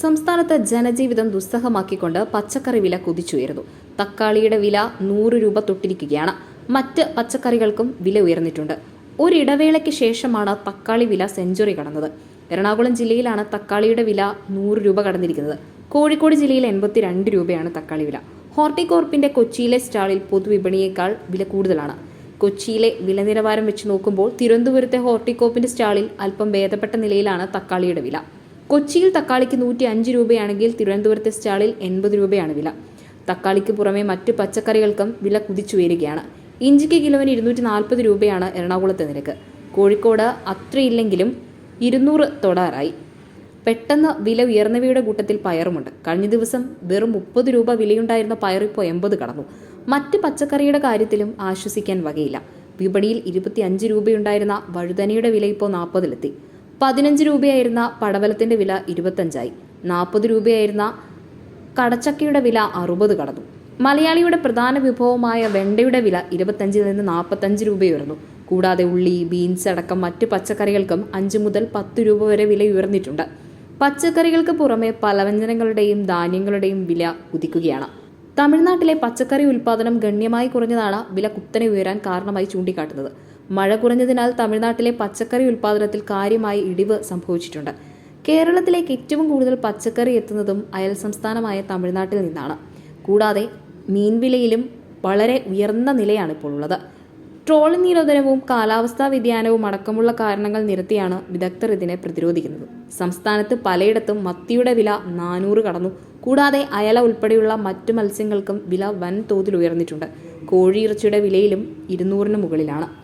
സംസ്ഥാനത്ത് ജനജീവിതം ദുസ്സഹമാക്കിക്കൊണ്ട് പച്ചക്കറി വില കുതിച്ചുയരുന്നു. തക്കാളിയുടെ വില നൂറ് രൂപ തൊട്ടിരിക്കുകയാണ്. മറ്റ് പച്ചക്കറികൾക്കും വില ഉയർന്നിട്ടുണ്ട്. ഒരിടവേളയ്ക്ക് ശേഷമാണ് തക്കാളി വില സെഞ്ചുറി കടന്നത്. എറണാകുളം ജില്ലയിലാണ് തക്കാളിയുടെ വില നൂറ് രൂപ കടന്നിരിക്കുന്നത്. കോഴിക്കോട് ജില്ലയിൽ എൺപത്തിരണ്ട് രൂപയാണ് തക്കാളി വില. ഹോർട്ടികോർപ്പിന്റെ കൊച്ചിയിലെ സ്റ്റാളിൽ പൊതുവിപണിയേക്കാൾ വില കൂടുതലാണ്. കൊച്ചിയിലെ വില നിലവാരം വെച്ച് നോക്കുമ്പോൾ തിരുവനന്തപുരത്തെ ഹോർട്ടികോപ്പിന്റെ സ്റ്റാളിൽ അല്പം ഭേദപ്പെട്ട നിലയിലാണ് തക്കാളിയുടെ വില. കൊച്ചിയിൽ തക്കാളിക്ക് നൂറ്റി അഞ്ച് രൂപയാണെങ്കിൽ തിരുവനന്തപുരത്തെ സ്റ്റാളിൽ എൺപത് രൂപയാണ് വില. തക്കാളിക്ക് പുറമെ മറ്റ് പച്ചക്കറികൾക്കും വില കുതിച്ചുയരുകയാണ്. ഇഞ്ചിക്ക് കിലോന് ഇരുന്നൂറ്റി നാൽപ്പത് രൂപയാണ് എറണാകുളത്തെ നിരക്ക്. കോഴിക്കോട് അത്രയില്ലെങ്കിലും ഇരുന്നൂറ് തൊടാറായി. പെട്ടെന്ന് വില ഉയർന്നവയുടെ കൂട്ടത്തിൽ പയറുമുണ്ട്. കഴിഞ്ഞ ദിവസം വെറും മുപ്പത് രൂപ വിലയുണ്ടായിരുന്ന പയർ ഇപ്പോൾ എൺപത് കടന്നു. മറ്റ് പച്ചക്കറിയുടെ കാര്യത്തിലും ആശ്വസിക്കാൻ വകയില്ല. വിപണിയിൽ ഇരുപത്തി അഞ്ച് രൂപയുണ്ടായിരുന്ന വഴുതനയുടെ വില ഇപ്പോൾ നാൽപ്പതിലെത്തി. പതിനഞ്ച് രൂപയായിരുന്ന പടവലത്തിന്റെ വില ഇരുപത്തഞ്ചായി. നാൽപ്പത് രൂപയായിരുന്ന കടച്ചക്കയുടെ വില അറുപത് കടന്നു. മലയാളിയുടെ പ്രധാന വിഭവമായ വെണ്ടയുടെ വില ഇരുപത്തഞ്ചിൽ നിന്ന് നാൽപ്പത്തഞ്ച് രൂപയുയർന്നു. കൂടാതെ ഉള്ളി ബീൻസ് അടക്കം മറ്റ് പച്ചക്കറികൾക്കും അഞ്ച് മുതൽ പത്ത് രൂപ വരെ വില ഉയർന്നിട്ടുണ്ട്. പച്ചക്കറികൾക്ക് പുറമെ പലവ്യഞ്ജനങ്ങളുടെയും ധാന്യങ്ങളുടെയും വില കുതിക്കുകയാണ്. തമിഴ്നാട്ടിലെ പച്ചക്കറി ഉൽപ്പാദനം ഗണ്യമായി കുറഞ്ഞതാണ് വില കുത്തനെ ഉയരാൻ കാരണമായി ചൂണ്ടിക്കാട്ടുന്നത്. മഴ കുറഞ്ഞതിനാൽ തമിഴ്നാട്ടിലെ പച്ചക്കറി ഉൽപ്പാദനത്തിൽ കാര്യമായ ഇടിവ് സംഭവിച്ചിട്ടുണ്ട്. കേരളത്തിലേക്ക് ഏറ്റവും കൂടുതൽ പച്ചക്കറി എത്തുന്നതും അയൽ സംസ്ഥാനമായ തമിഴ്നാട്ടിൽ നിന്നാണ്. കൂടാതെ മീൻവിലയിലും വളരെ ഉയർന്ന നിലയാണ് ഇപ്പോൾ ഉള്ളത്. ട്രോളിംഗ് നിരോധനവും കാലാവസ്ഥാ വ്യതിയാനവും അടക്കമുള്ള കാരണങ്ങൾ നിരത്തിയാണ് വിദഗ്ധർ ഇതിനെ പ്രതിരോധിക്കുന്നത്. സംസ്ഥാനത്ത് പലയിടത്തും മത്തിയുടെ വില നാനൂറ് കടന്നു. കൂടാതെ അയല ഉൾപ്പെടെയുള്ള മറ്റു മത്സ്യങ്ങൾക്കും വില വൻതോതിൽ ഉയർന്നിട്ടുണ്ട്. കോഴിയിറച്ചിയുടെ വിലയിലും ഇരുന്നൂറിന് മുകളിലാണ്.